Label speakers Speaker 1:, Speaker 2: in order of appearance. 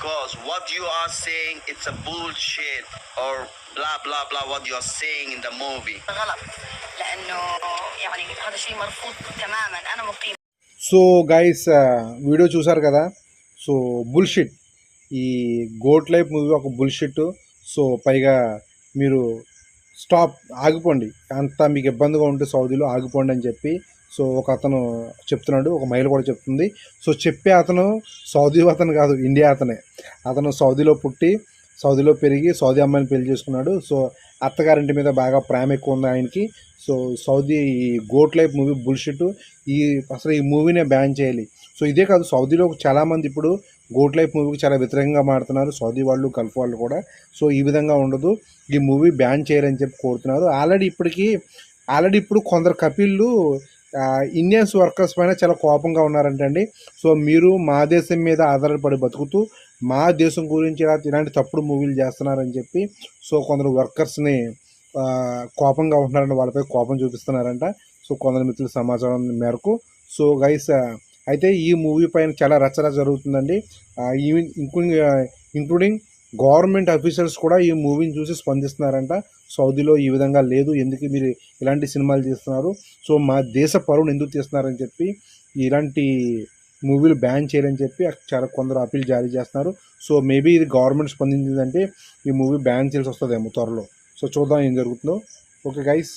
Speaker 1: because what you are saying it's a bullshit or blah blah blah what you are saying in the movie.
Speaker 2: غلط لانه يعني هذا شيء مرفوض تماما انا مقيم
Speaker 3: so guys video చూసారు కదా so bullshit ఈ goat life movie ఒక bullshit so పైగా మీరు stop ఆగిపోండి అంత మీకు ఇబ్బందిగా ఉంటే సౌదీలో ఆగిపోండి అని చెప్పి సో ఒక అతను చెప్తున్నాడు ఒక మహిళ కూడా చెప్తుంది. సో చెప్పే అతను సౌదీ అతను కాదు ఇండియా అతనే. అతను సౌదీలో పుట్టి సౌదీలో పెరిగి సౌదీ అమ్మాయిని పెళ్ళి చేసుకున్నాడు. సో అత్తగారింటి మీద బాగా ప్రేమ ఎక్కువ ఉంది ఆయనకి. సో సౌదీ ఈ గోట్ లైఫ్ మూవీ బుల్షిట్. ఈ అసలు ఈ మూవీనే బ్యాన్ చేయాలి. సో ఇదే కాదు సౌదీలో చాలామంది ఇప్పుడు గోట్ లైఫ్ మూవీకి చాలా వ్యతిరేకంగా మాడుతున్నారు సౌదీ వాళ్ళు గల్ఫ్ వాళ్ళు కూడా. సో ఈ విధంగా ఉండదు. ఈ మూవీ బ్యాన్ చేయాలని చెప్పి కోరుతున్నారు. ఆల్రెడీ ఇప్పటికీ ఆల్రెడీ ఇప్పుడు కొందరు కపిళ్ళు ఇండియన్స్ వర్కర్స్ పైన చాలా కోపంగా ఉన్నారంటండి సో మీరు మా దేశం మీద ఆధారపడి బతుకుతూ మా దేశం గురించి ఇలా ఇలాంటి తప్పుడు మూవీలు చేస్తున్నారని చెప్పి సో కొందరు వర్కర్స్ని కోపంగా ఉంటున్నారంట వాళ్ళపై కోపం చూపిస్తున్నారంట. సో కొందరు మిత్రుల సమాచారం మేరకు. సో గైస్ అయితే ఈ మూవీ పైన చాలా రచన జరుగుతుందండి. Even including including government officials కూడా ఈ మూవీని చూసి స్పందిస్తున్నారంట. సౌదీలో ఈ విధంగా లేదు. ఎందుకు మీరు ఇలాంటి సినిమాలు తీస్తున్నారు? సో మా దేశ పరువును ఎందుకు తీస్తున్నారని చెప్పి ఇలాంటి మూవీలు బ్యాన్ చేయాలని చెప్పి చాలా కొందరు అప్పీల్ జారీ చేస్తున్నారు. సో మేబీ ఇది గవర్నమెంట్ స్పందించిందంటే ఈ మూవీ బ్యాన్ చేయాల్సి వస్తుందేమో త్వరలో. సో చూద్దాం ఏం జరుగుతుందో. Okay guys